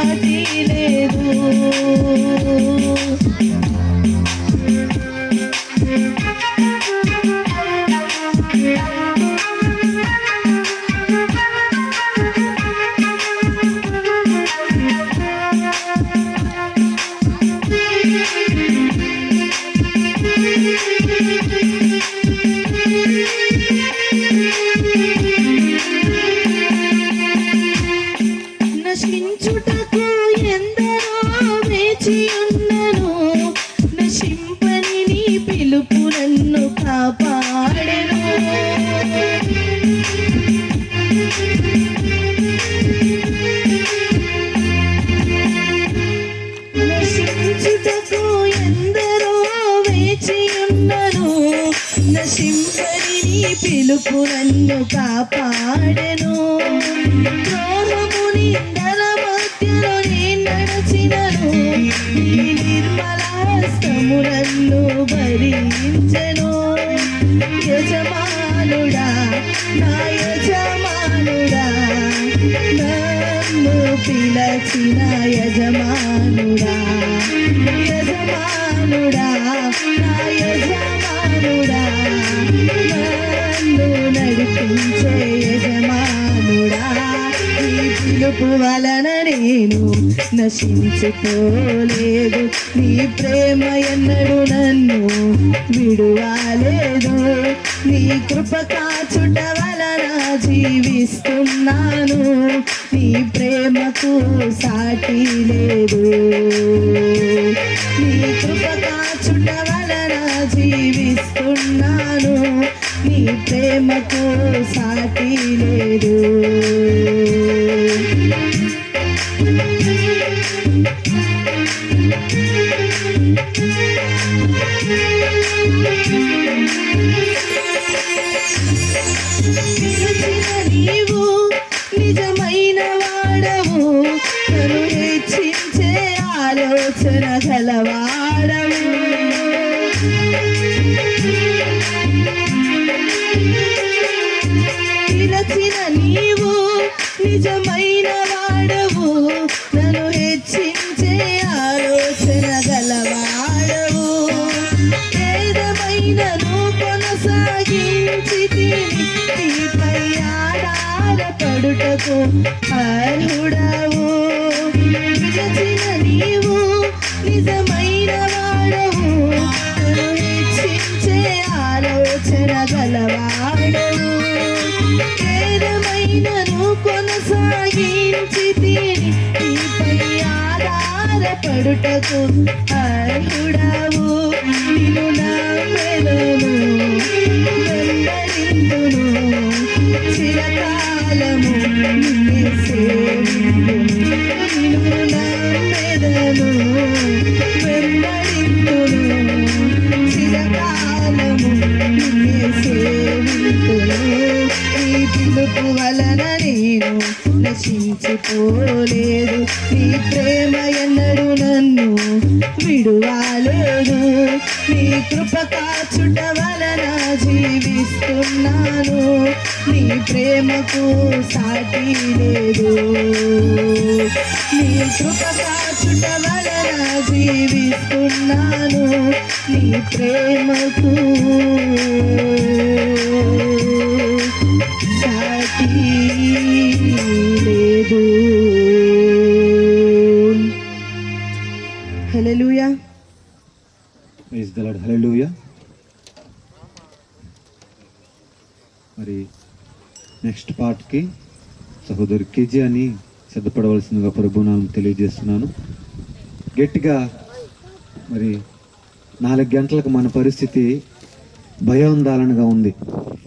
సాటి లేదు నశించుటకు ఎందరో వేచి ఉన్నను. నశింపని నీ పిలుపు నన్ను కాపాడను. నశించుటకు ఎందరో వేచి ఉన్నను. నశింపని నీ పిలుపు నన్ను ద్రోహము నింద నీ భరించెను. యజమానుడా నా యజమానుడా నన్ను పిలచిన యజమానుడా. యజమానుడా నా యజమానుడా నన్ను నడిపించే యజమానుడా. పిలుపు నేను నశించుకోలేదు. నీ ప్రేమ ఎన్నడు నన్ను విడువాలేదు. నీ కృప కాచుట వలన జీవిస్తున్నాను. నీ ప్రేమకు సాటి లేదు. నీ కృప కాచుట వలన జీవిస్తున్నాను. నీ ప్రేమకు సాటి లేదు. ఆధారపడుటకు అర్హుడవు విరచిన నీవు నిజమైన వాడవు. నన్ను హెచ్చించే ఆలోచన గలవాడవు. వేదమైనను కొనసాగించి నీపై ఆధారపడుటకు అర్హుడవు. నిన్ను నమ్మెదను పిలుపు వలన నేను నశించిపోలేదు. నీ ప్రేమ ఎన్నడు నన్ను విడువాలేదు. నీ కృప కాచుట వలన జీవిస్తున్నాను. నీ ప్రేమకు సాటి లేదు. నీ కృప కాచుట వలన జీవిస్తున్నాను. నీ ప్రేమకు ప్రైజ్ దలాడ్ హల్లెలూయా మరి నెక్స్ట్ పార్ట్కి సహోదరు కేజీ అని సిద్ధపడవలసిందిగా ప్రభునామం తెలియజేస్తున్నాను. గట్టిగా మరి నాలుగు గంటలకు మన పరిస్థితి భయోందాలనగా ఉంది.